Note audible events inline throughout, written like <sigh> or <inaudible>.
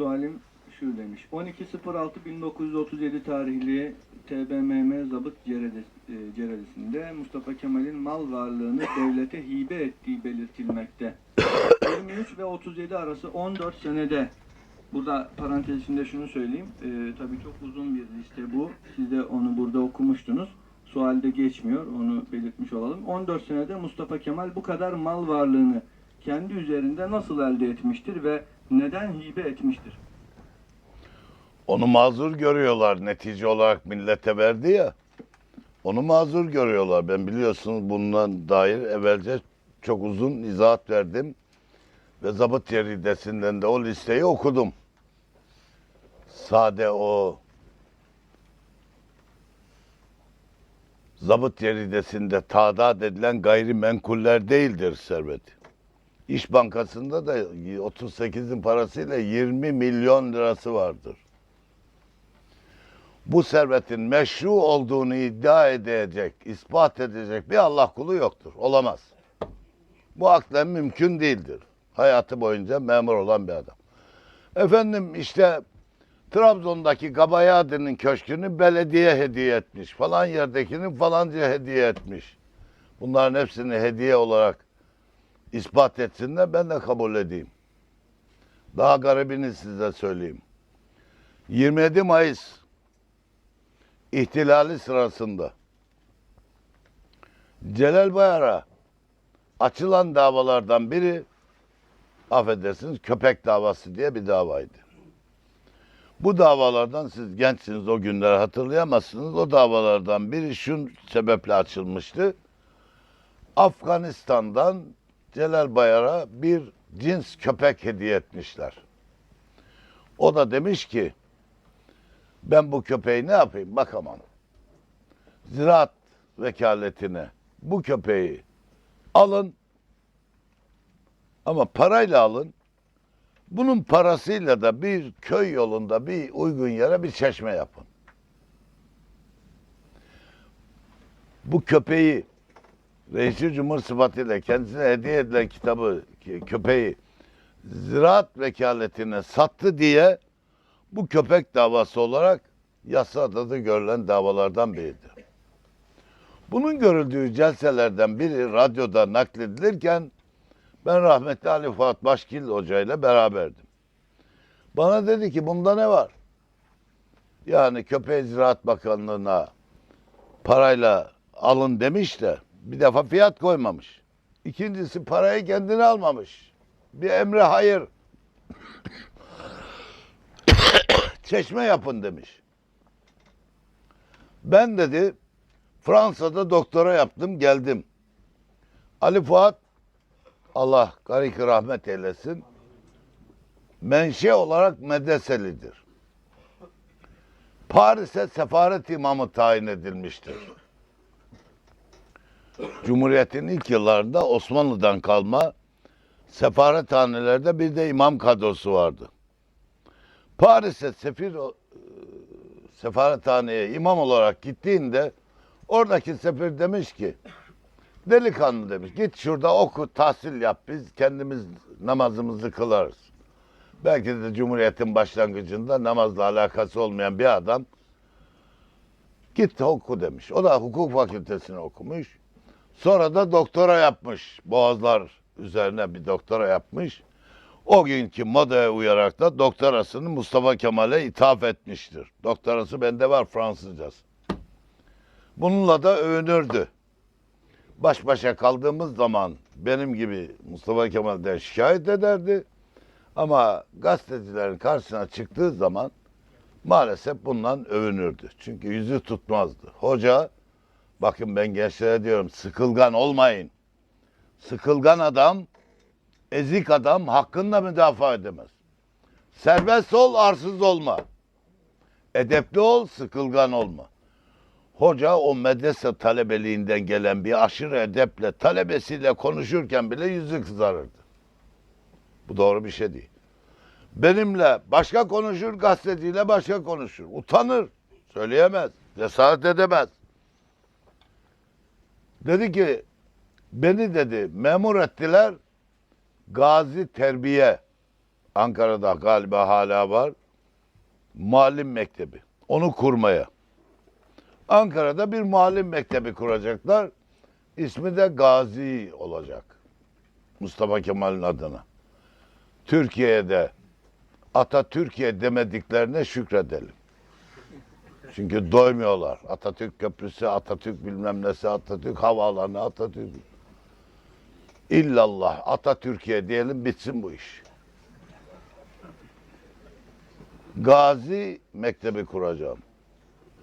sualim şu demiş. 12.06.1937 tarihli TBMM Zabıt Cerede- e, Mustafa Kemal'in mal varlığını devlete hibe ettiği belirtilmekte. 23 ve 37 arası 14 senede Burada parantez içinde şunu söyleyeyim. E, tabii çok uzun bir liste bu. Siz de onu burada okumuştunuz. Sualde geçmiyor. Onu belirtmiş olalım. 14 senede Mustafa Kemal bu kadar mal varlığını kendi üzerinde nasıl elde etmiştir ve neden hibe etmiştir? Onu mazur görüyorlar netice olarak millete verdi ya. Onu mazur görüyorlar. Ben biliyorsunuz bundan dair evvelce çok uzun izahat verdim. Ve zabıt ceridesinden de o listeyi okudum. Sade o zabıt ceridesinde tadat edilen gayrimenkuller değildir servet. İş Bankası'nda da 38'in parasıyla 20 milyon lirası vardır bu servetin meşru olduğunu iddia edecek, ispat edecek bir Allah kulu yoktur. Olamaz. Bu aklen mümkün değildir. Hayatı boyunca memur olan bir adam. Efendim işte Trabzon'daki Gabayadi'nin köşkünü belediye hediye etmiş. Falan yerdekini falanca hediye etmiş. Bunların hepsini hediye olarak ispat etsinler ben de kabul edeyim. Daha garibini size söyleyeyim. 27 Mayıs ihtilali sırasında Celal Bayar'a açılan davalardan biri affedersiniz köpek davası diye bir davaydı. Bu davalardan siz gençsiniz o günleri hatırlayamazsınız. O davalardan biri şu sebeple açılmıştı. Afganistan'dan Celal Bayar'a bir cins köpek hediye etmişler. O da demiş ki ben bu köpeği ne yapayım bakamam. Ziraat vekaletine bu köpeği alın ama parayla alın. Bunun parasıyla da bir köy yolunda bir uygun yere bir çeşme yapın. Bu köpeği Reisi Cumhur sıfatıyla kendisine hediye edilen kitabı köpeği ziraat vekaletine sattı diye bu köpek davası olarak yasada da görülen davalardan biridir. Bunun görüldüğü celselerden biri radyoda nakledilirken ben rahmetli Ali Fuat Başkil Hoca ile beraberdim. Bana dedi ki bunda ne var? Yani Köpeği Ziraat Bakanlığı'na parayla alın demiş de bir defa fiyat koymamış. İkincisi parayı kendine almamış. Bir emre hayır <coughs> çeşme yapın demiş. Ben dedi Fransa'da doktora yaptım geldim. Ali Fuat Allah garik rahmet eylesin menşe olarak medreselidir. Paris'e sefaret imamı tayin edilmiştir. Cumhuriyet'in ilk yıllarında Osmanlı'dan kalma sefarethanelerde bir de imam kadrosu vardı. Paris'e sefir sefarethaneye imam olarak gittiğinde oradaki sefir demiş ki delikanlı demiş git şurada oku tahsil yap biz kendimiz namazımızı kılarız. Belki de Cumhuriyet'in başlangıcında namazla alakası olmayan bir adam git oku demiş. O da hukuk fakültesini okumuş. Sonra da doktora yapmış. Boğazlar üzerine bir doktora yapmış o günkü modaya uyarak da doktorasını Mustafa Kemal'e ithaf etmiştir. Doktorası bende var Fransızcası. Bununla da övünürdü. Baş başa kaldığımız zaman benim gibi Mustafa Kemal'den şikayet ederdi. Ama gazetecilerin karşısına çıktığı zaman maalesef bundan övünürdü. Çünkü yüzü tutmazdı. Hoca, bakın ben gençlere diyorum sıkılgan olmayın. Sıkılgan adam ezik adam hakkında müdafaa edemez. Serbest ol, arsız olma. Edepli ol, sıkılgan olma. Hoca o medrese talebeliğinden gelen bir aşırı edeple talebesiyle konuşurken bile yüzü kızarırdı. Bu doğru bir şey değil. Benimle başka konuşur, gazeteciyle başka konuşur. Utanır, söyleyemez, cesaret edemez. Dedi ki, beni dedi memur ettiler, Gazi Terbiye Ankara'da galiba hala var. Muallim Mektebi. Onu kurmaya. Ankara'da bir muallim mektebi kuracaklar. İsmi de Gazi olacak. Mustafa Kemal'in adına. Türkiye'de Atatürkiye demediklerine şükredelim. Çünkü doymuyorlar. Atatürk Köprüsü, Atatürk bilmem nesi, Atatürk Havaalanı, Atatürk. İllallah Atatürkiye diyelim bitsin bu iş. Gazi Mektebi kuracağım.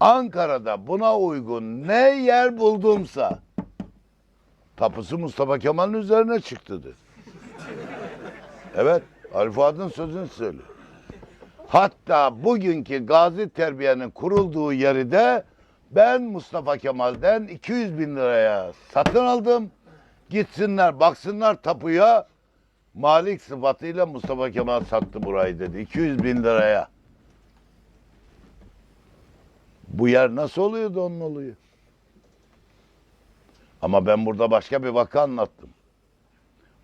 Ankara'da buna uygun ne yer buldumsa tapusu Mustafa Kemal'in üzerine çıktı. Evet, Ali Fuat'ın sözünü söylüyor. Hatta bugünkü Gazi Terbiye'nin kurulduğu yeri de ben Mustafa Kemal'den 200 bin liraya satın aldım. Gitsinler baksınlar tapuya. Malik sıfatıyla Mustafa Kemal sattı burayı dedi. 200 bin liraya. Bu yer nasıl oluyor da onun oluyor. Ama ben burada başka bir vaka anlattım.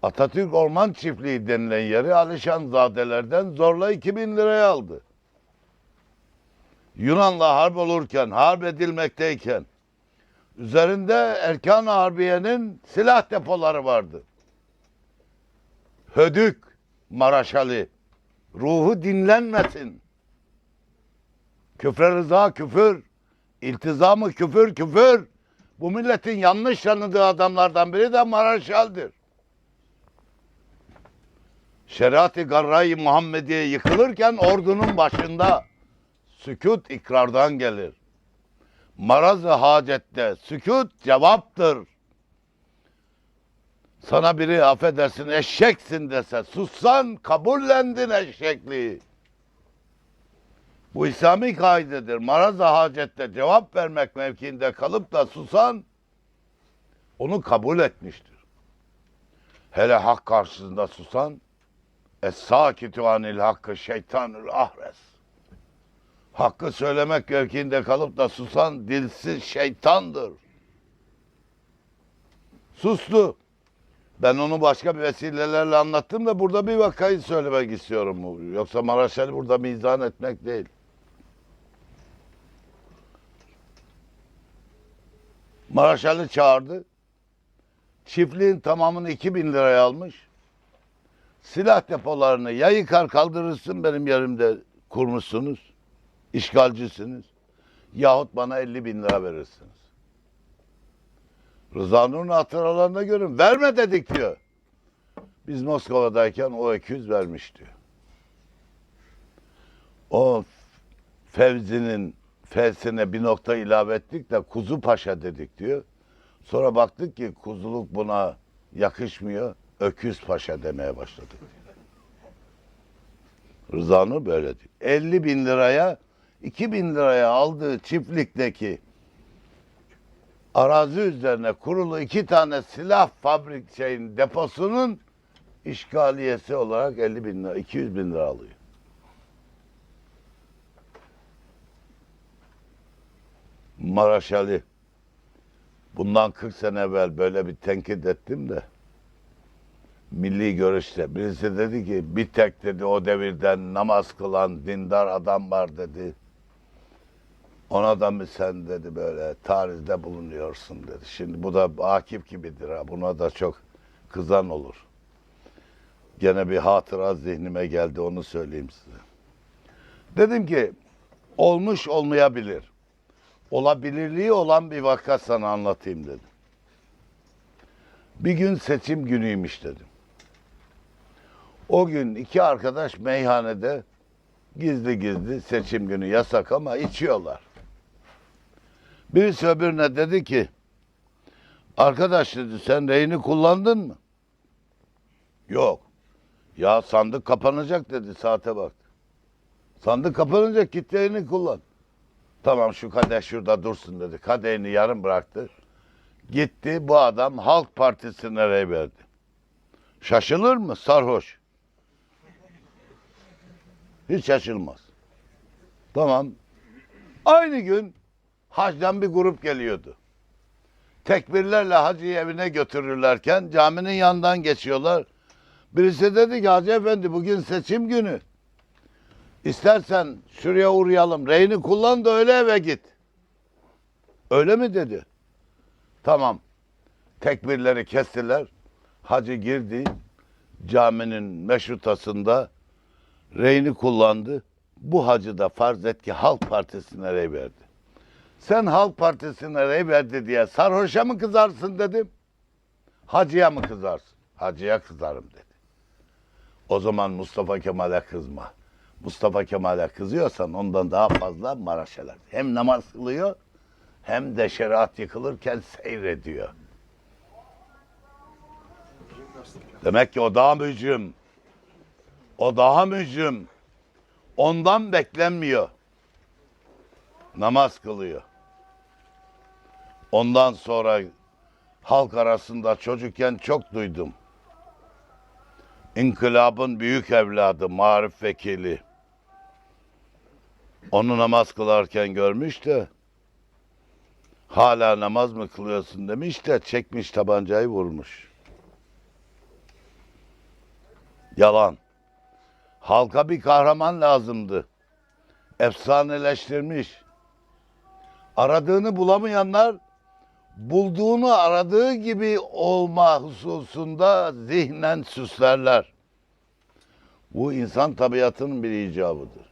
Atatürk Orman Çiftliği denilen yeri Alişanzadelerden zorla 2000 liraya aldı. Yunan'la harp olurken, harp edilmekteyken üzerinde Erkan Harbiye'nin silah depoları vardı. Hödük, Maraşali, ruhu dinlenmesin. Küfre rıza küfür, iltizamı küfür küfür. Bu milletin yanlış tanıdığı adamlardan biri de Maraşal'dir. Şeriat-ı Garra-i Muhammediye yıkılırken ordunun başında sükut ikrardan gelir. Maraz-ı hacette sükut cevaptır. Sana biri affedersin eşeksin dese sussan kabullendin eşekliği. Bu İslami kaidedir. Maraz-ı hacette cevap vermek mevkiinde kalıp da susan onu kabul etmiştir. Hele hak karşısında susan Es-sakitu anil hakkı şeytanül ahres. Hakkı söylemek mevkiinde kalıp da susan dilsiz şeytandır. Sustu. Ben onu başka bir vesilelerle anlattım da burada bir vakayı söylemek istiyorum. Yoksa Maraşeli burada mizan etmek değil. Maraşeli çağırdı. Çiftliğin tamamını 2000 liraya almış. Silah depolarını ya yıkar kaldırırsın benim yerimde kurmuşsunuz. işgalcisiniz. Yahut bana 50 bin lira verirsiniz. Rıza Nur'un hatıralarına görün. Verme dedik diyor. Biz Moskova'dayken o 200 vermiş diyor. O Fevzi'nin F'sine bir nokta ilave ettik de Kuzu Paşa dedik diyor. Sonra baktık ki kuzuluk buna yakışmıyor. Öküz Paşa demeye başladık. Rıza Nur böyle diyor. 50 bin liraya 2 bin liraya aldığı çiftlikteki arazi üzerine kurulu iki tane silah fabrik şeyin deposunun işgaliyesi olarak 50 bin lira, 200 bin lira alıyor. Maraş Ali. Bundan 40 sene evvel böyle bir tenkit ettim de milli görüşte birisi dedi ki bir tek dedi o devirden namaz kılan dindar adam var dedi. Ona da mı sen dedi böyle tarihte bulunuyorsun dedi. Şimdi bu da Akif gibidir ha. Buna da çok kızan olur. Gene bir hatıra zihnime geldi onu söyleyeyim size. Dedim ki olmuş olmayabilir. Olabilirliği olan bir vaka sana anlatayım dedim. Bir gün seçim günüymüş dedim. O gün iki arkadaş meyhanede gizli gizli seçim günü yasak ama içiyorlar. Birisi öbürüne dedi ki arkadaş dedi sen reyini kullandın mı? Yok. Ya sandık kapanacak dedi saate bak. Sandık kapanacak git reyini kullan. Tamam şu kadeh şurada dursun dedi. Kadehini yarım bıraktı. Gitti bu adam Halk Partisi'ne rey verdi. Şaşılır mı? Sarhoş. Hiç şaşılmaz. Tamam. Aynı gün hacdan bir grup geliyordu. Tekbirlerle hacıyı evine götürürlerken caminin yanından geçiyorlar. Birisi dedi ki Hacı Efendi bugün seçim günü. İstersen şuraya uğrayalım. Reyni kullan da öyle eve git. Öyle mi dedi? Tamam. Tekbirleri kestiler. Hacı girdi. Caminin meşrutasında reyni kullandı. Bu hacı da farz et ki Halk Partisi'ne rey verdi. Sen Halk Partisi'ne rey verdi diye sarhoşa mı kızarsın dedim. Hacıya mı kızarsın? Hacıya kızarım dedi. O zaman Mustafa Kemal'e kızma. Mustafa Kemal'e kızıyorsan ondan daha fazla Maraşeler. Hem namaz kılıyor hem de şeriat yıkılırken seyrediyor. Demek ki o daha mücrim. O daha mücrim. Ondan beklenmiyor. Namaz kılıyor. Ondan sonra halk arasında çocukken çok duydum. İnkılabın büyük evladı, marif vekili. Onu namaz kılarken görmüş de hala namaz mı kılıyorsun demiş de çekmiş tabancayı vurmuş. Yalan. Halka bir kahraman lazımdı. Efsaneleştirmiş. Aradığını bulamayanlar bulduğunu aradığı gibi olma hususunda zihnen süslerler. Bu insan tabiatının bir icabıdır.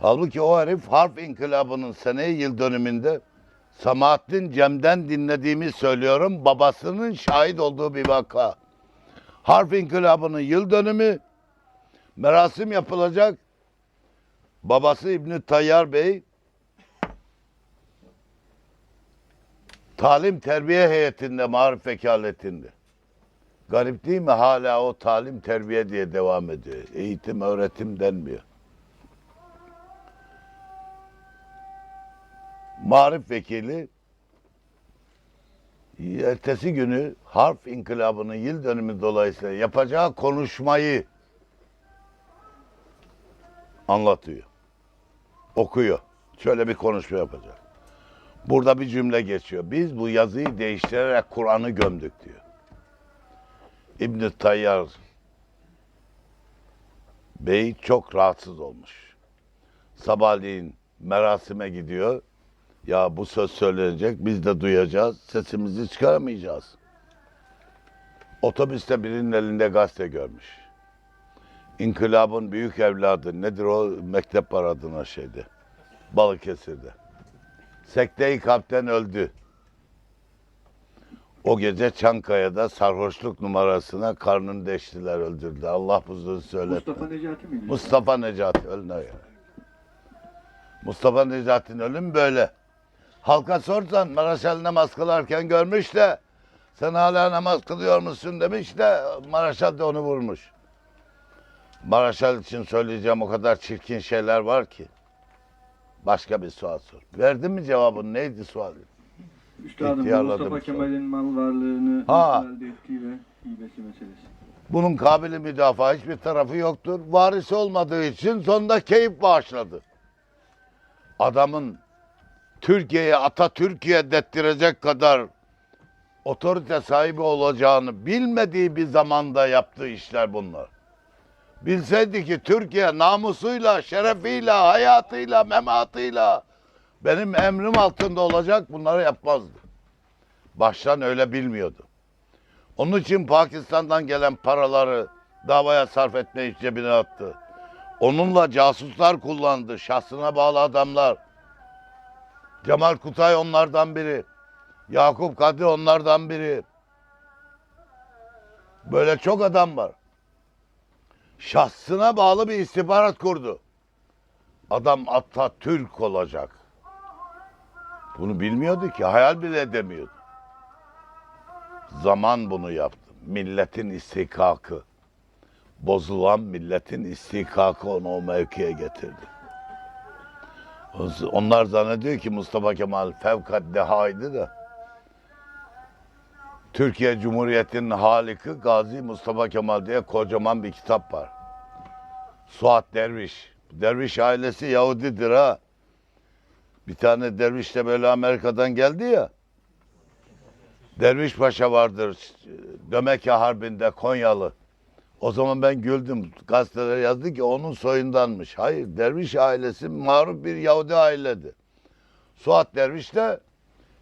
Halbuki o herif harf inkılabının seneyi yıl dönümünde Samahattin Cem'den dinlediğimi söylüyorum. Babasının şahit olduğu bir vaka. Harf inkılabının yıl dönümü merasim yapılacak. Babası İbni Tayyar Bey talim terbiye heyetinde, marif vekaletinde. Garip değil mi? Hala o talim terbiye diye devam ediyor. Eğitim, öğretim denmiyor. Marif vekili ertesi günü harf inkılabının yıl dönümü dolayısıyla yapacağı konuşmayı anlatıyor. Okuyor. Şöyle bir konuşma yapacak. Burada bir cümle geçiyor. Biz bu yazıyı değiştirerek Kur'an'ı gömdük diyor. İbn Tayyar Bey çok rahatsız olmuş. Sabahleyin merasime gidiyor. Ya bu söz söylenecek, biz de duyacağız, sesimizi çıkaramayacağız. Otobüste birinin elinde gazete görmüş. İnkılabın büyük evladı, nedir o mektep var adına şeyde, Balıkesir'de. Sekte-i kalpten öldü. O gece Çankaya'da sarhoşluk numarasına karnını deştiler, öldürdü. Allah buzduğunu söyletme. Mustafa Necati mi? diyor? Mustafa Necati ölüne ya. Mustafa Necati'nin ölümü böyle. Halka sorsan Maraşal namaz kılarken görmüş de sen hala namaz kılıyor musun demiş de Maraşal da onu vurmuş. Maraşal için söyleyeceğim o kadar çirkin şeyler var ki. Başka bir sual sor. Verdin mi cevabını? Neydi sualin? Üstadım İhtiyarladım Mustafa sonra. Kemal'in mal varlığını Ha. nasıl elde ettiği ve hibesi meselesi. Bunun kabili müdafaa hiçbir tarafı yoktur. Varisi olmadığı için sonunda keyif bağışladı. Adamın Türkiye'ye Atatürk'e dettirecek kadar otorite sahibi olacağını bilmediği bir zamanda yaptığı işler bunlar. Bilseydi ki Türkiye namusuyla, şerefiyle, hayatıyla, mematıyla benim emrim altında olacak bunları yapmazdı. Baştan öyle bilmiyordu. Onun için Pakistan'dan gelen paraları davaya sarf etmeyi cebine attı. Onunla casuslar kullandı, şahsına bağlı adamlar. Cemal Kutay onlardan biri. Yakup Kadri onlardan biri. Böyle çok adam var. Şahsına bağlı bir istihbarat kurdu. Adam Atatürk olacak. Bunu bilmiyordu ki, hayal bile edemiyordu. Zaman bunu yaptı. Milletin istihkakı. Bozulan milletin istihkakı onu o mevkiye getirdi. Onlar zannediyor ki Mustafa Kemal fevkat dehaydı da. Türkiye Cumhuriyeti'nin haliki Gazi Mustafa Kemal diye kocaman bir kitap var. Suat Derviş. Derviş ailesi Yahudidir ha. Bir tane derviş de böyle Amerika'dan geldi ya. Derviş Paşa vardır. Dömeke Harbi'nde Konyalı. O zaman ben güldüm. Gazeteler yazdı ki onun soyundanmış. Hayır, Derviş ailesi mağrup bir Yahudi ailedi. Suat Derviş de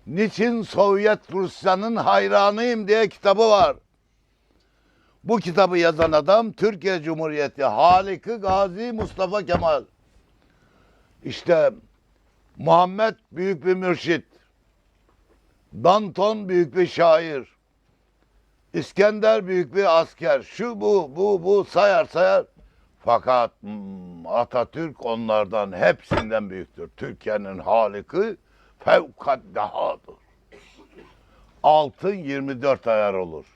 Niçin Sovyet Rusya'nın hayranıyım diye kitabı var. Bu kitabı yazan adam Türkiye Cumhuriyeti Haliki Gazi Mustafa Kemal. İşte Muhammed büyük bir mürşit. Danton büyük bir şair. İskender büyük bir asker. Şu bu bu bu sayar sayar. Fakat hmm, Atatürk onlardan hepsinden büyüktür. Türkiye'nin haliki fevkaddehadır. Altın 24 ayar olur.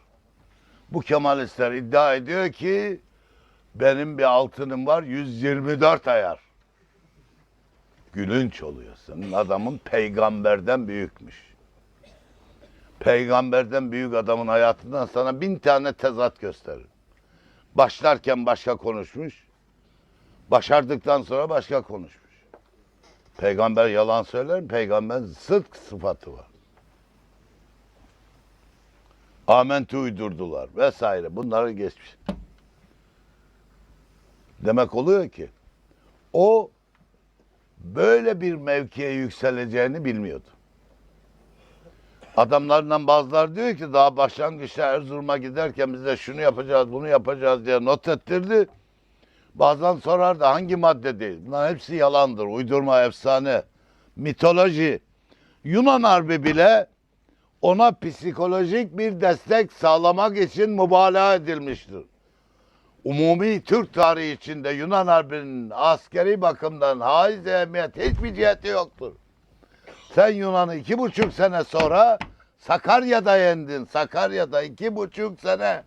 Bu Kemalistler iddia ediyor ki benim bir altınım var 124 ayar. Gülünç oluyor. Senin adamın peygamberden büyükmüş. Peygamberden büyük adamın hayatından sana bin tane tezat gösterir. Başlarken başka konuşmuş. Başardıktan sonra başka konuşmuş. Peygamber yalan söyler mi? Peygamber sıdk sıfatı var. Amentü uydurdular vesaire. Bunları geçmiş. Demek oluyor ki o böyle bir mevkiye yükseleceğini bilmiyordu. Adamlarından bazıları diyor ki daha başlangıçta Erzurum'a giderken bize şunu yapacağız, bunu yapacağız diye not ettirdi. Bazen sorardı hangi madde değil. Bunların hepsi yalandır. Uydurma, efsane, mitoloji. Yunan Harbi bile ona psikolojik bir destek sağlamak için mübalağa edilmiştir. Umumi Türk tarihi içinde Yunan Harbi'nin askeri bakımdan haiz ehemmiyet hiçbir ciheti yoktur. Sen Yunan'ı iki buçuk sene sonra Sakarya'da yendin. Sakarya'da iki buçuk sene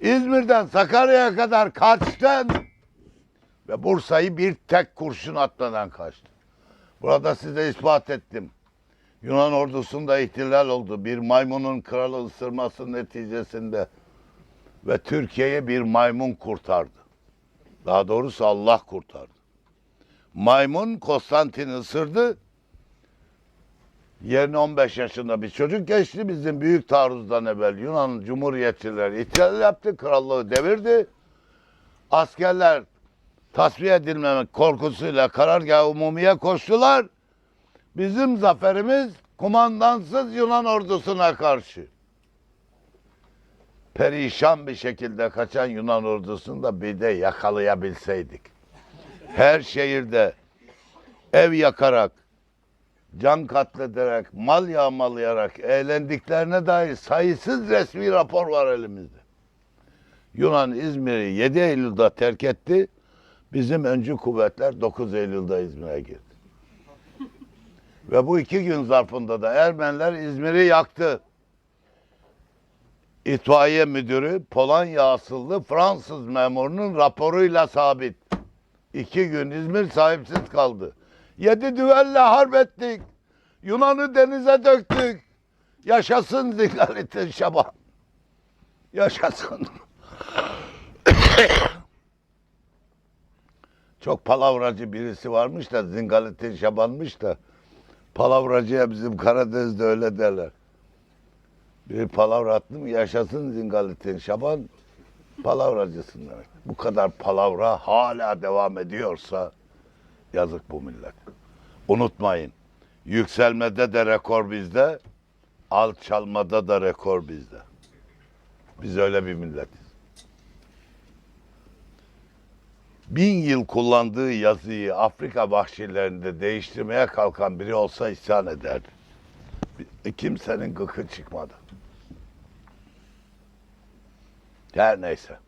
İzmir'den Sakarya'ya kadar kaçtın. Ve Bursa'yı bir tek kurşun atmadan kaçtın. Burada size ispat ettim. Yunan ordusunda ihtilal oldu. Bir maymunun kralı ısırması neticesinde. Ve Türkiye'ye bir maymun kurtardı. Daha doğrusu Allah kurtardı. Maymun Konstantin'i ısırdı. Yerine 15 yaşında bir çocuk geçti. Bizim büyük taarruzdan evvel Yunan Cumhuriyetçiler ihtilal yaptı. Krallığı devirdi. Askerler tasfiye edilmemek korkusuyla karargah umumiye koştular. Bizim zaferimiz kumandansız Yunan ordusuna karşı. Perişan bir şekilde kaçan Yunan ordusunu da bir de yakalayabilseydik. Her şehirde ev yakarak, can katlederek, mal yağmalayarak eğlendiklerine dair sayısız resmi rapor var elimizde. Yunan İzmir'i 7 Eylül'de terk etti. Bizim öncü kuvvetler 9 Eylül'de İzmir'e girdi. Ve bu iki gün zarfında da Ermeniler İzmir'i yaktı. İtfaiye müdürü Polonya asıllı Fransız memurunun raporuyla sabit. İki gün İzmir sahipsiz kaldı. Yedi düvelle harp ettik. Yunan'ı denize döktük. Yaşasın Zingalitin Şaban. Yaşasın. Çok palavracı birisi varmış da Zingalitin Şaban'mış da palavracıya bizim Karadeniz'de öyle derler. Bir palavra attım yaşasın Zingalitin Şaban palavracısın demek. Bu kadar palavra hala devam ediyorsa yazık bu millet. Unutmayın yükselmede de rekor bizde, alçalmada da rekor bizde. Biz öyle bir milletiz. Bin yıl kullandığı yazıyı Afrika vahşilerinde değiştirmeye kalkan biri olsa isyan ederdi. Kimsenin gıkı çıkmadı. Her neyse.